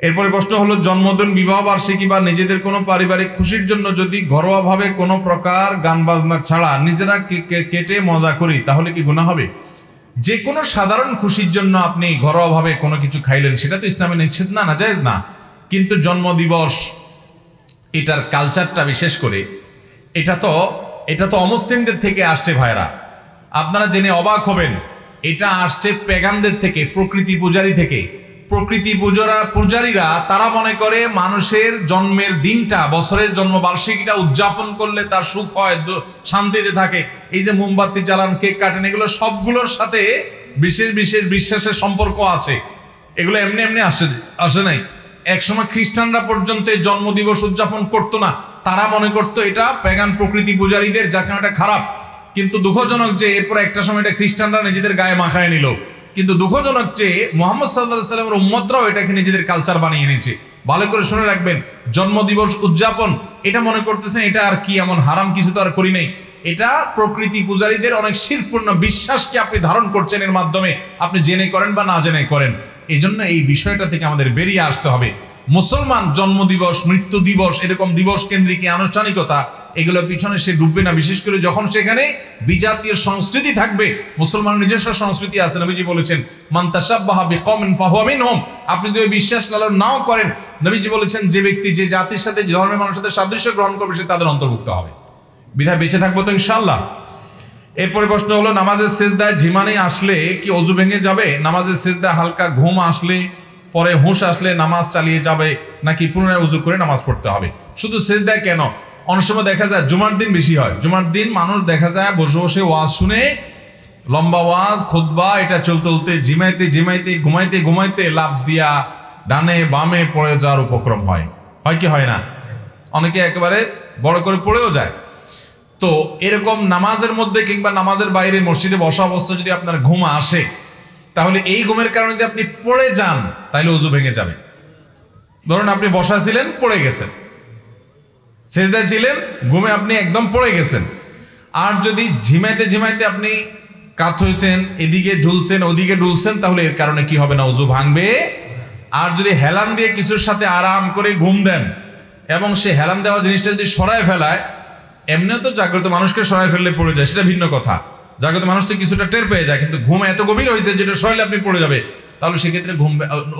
এরপরে প্রশ্ন হলো, জন্মদিন, বিবাহ, বার্ষিকী বা নিজেদের কোনো পারিবারিক খুশির জন্য যদি ঘরোয়াভাবে কোনো প্রকার গান বাজনা ছাড়া নিজেরা কেটে মজা করি, তাহলে কি গুণা হবে? যে কোনো সাধারণ খুশির জন্য আপনি ঘরোয়াভাবে কোনো কিছু খাইলেন, সেটা তো ইসলামে নিষেধ না না জায়েজ না। কিন্তু জন্মদিবস এটার কালচারটা বিশেষ করে, এটা তো এটা তো অমুসলিমদের থেকে আসছে ভাইরা আপনারা জেনে অবাক হবেন, এটা আসছে পেগানদের থেকে, প্রকৃতি পূজারী থেকে। প্রকৃতি পূজারা, পূজারীরা, তারা মনে করে মানুষের জন্মের দিনটা, বছরের জন্মবার্ষিকীটা উদযাপন করলে তার সুখ হয় শান্তিতে থাকে। এই যে মোমবাতি জ্বালান, কেক কাটেন, এগুলো সবগুলোর সাথে বিশেষ বিশেষ বিশ্বাসের সম্পর্ক আছে। এগুলো এমনি এমনি আসে আসে নাই। একসময় খ্রিস্টানরা পর্যন্ত জন্মদিবস উদযাপন করতো না। তারা মনে করতো এটা প্যাগান প্রকৃতি পূজারীদের, যার কারণে এটা খারাপ। কিন্তু দুঃখজনক যে এরপর একটা সময় এটা খ্রিস্টানরা নিজেদের গায়ে মাখায় নিল। কিন্তু দুঃখজনক যে মোহাম্মদ সাল্লাহ সাল্লামের উম্মতরাও এটাকে নিজেদের কালচার বানিয়ে এনেছে। ভালো করে শুনে রাখবেন, জন্মদিবস উদযাপন, এটা মনে করতেছেন এটা আর কি এমন হারাম কিছু তো আর করি নাই। এটা প্রকৃতি পূজারীদের অনেক শিরপূর্ণ বিশ্বাসকে আপনি ধারণ করছেন এর মাধ্যমে, আপনি জেনে করেন বা না জেনে করেন। এই জন্য এই বিষয়টা থেকে আমাদের বেরিয়ে আসতে হবে। মুসলমান জন্মদিবস, মৃত্যু দিবস, এরকম দিবস কেন্দ্রিক আনুষ্ঠানিকতা এগুলো পিছনে সে ডুববে না। বিশেষ করে যখন সেখানে বিজাতীয় সংস্কৃতি থাকবে, মুসলমান নিজস্ব সংস্কৃতি আছে, নবীজি বলেছেন আপনি যদি বিশ্বাস লালন নাও করেন, নবীজি বলেছেন, যে ব্যক্তি যে জাতির সাথে ধর্মের মানুষের সাথে সাদৃশ্য গ্রহণ করবে, সে তাদের অন্তর্ভুক্ত হবে। বিধায় বেঁচে থাকব তো ইনশাল্লাহ এরপরে প্রশ্ন হলো, নামাজের শেষদায় ঝিমানি আসলে কি অজু ভেঙে যাবে? নামাজের শেষদায় হালকা ঘুম আসলে, পরে হুঁশ আসলে নামাজ চালিয়ে যাবে, নাকি পুনরায় উজু করে নামাজ পড়তে হবে? শুধু শেষদায় কেন? অনেক সময় দেখা যায় জুমার দিন বেশি হয়। জুমার দিন মানুষ দেখা যায় বসে বসে ওয়াজ শুনে, লম্বা ওয়াজ, খুতবা, এটা চলতে চলতে জিমাইতে জিমাইতে, ঘুমাইতে ঘুমাইতে লাভ দিয়া ডানে বামে পড়ে যাওয়ার উপক্রম হয়। হয় কি হয় না? অনেকে একেবারে বড় করে পড়েও যায়। তো এরকম নামাজের মধ্যে কিংবা নামাজের বাইরে মসজিদে বসা অবস্থা যদি আপনার ঘুম আসে, তাহলে এই ঘুমের কারণে যদি আপনি পড়ে যান, তাহলে উজু ভেঙে যাবে। ধরুন আপনি বসা ছিলেন, পড়ে গেছেন। সেজদায় ছিলেন, ঘুমে আপনি একদম পড়ে গেছেন। আর যদি ঝিমাইতে ঝিমাইতে আপনি কাত হয়েছেন এদিকে ঢুলছেন, ওদিকে ঢুলছেন, তাহলে এর কারণে কি হবে না? উজু ভাঙবে। আর যদি হেলান দিয়ে কিছুর সাথে আরাম করে ঘুম দেন, এবং সে হেলান দেওয়া জিনিসটা যদি সরায় ফেলায়, এমনিও তো জাগ্রত মানুষকে সরায় ফেললে পড়ে যায়, সেটা ভিন্ন কথা। জাগ্রত মানুষ তো কিছুটা টের পেয়ে যায়, কিন্তু ঘুম এত গভীর হয়েছে যেটা সরাইলে আপনি পড়ে যাবে, তাহলে সেক্ষেত্রে ঘুম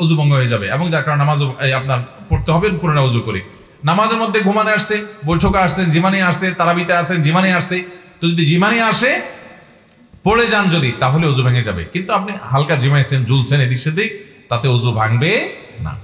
উজু ভঙ্গ হয়ে যাবে, এবং যার কারণে নামাজ আপনার পড়তে হবে পুরোনো উজু করে। নামাজের মধ্যে ঘুমানে আসছে, বৈঠকে আসছেন, জিমানি আসছে, তারাবিতে আসেন জিমানি আসছে। তো যদি জিমানে আসে, পড়ে যান যদি, তাহলে উজু ভেঙে যাবে। কিন্তু আপনি হালকা জিমাইছেন ঝুলছেন এদিক সেদিক, তাতে উজু ভাঙবে না।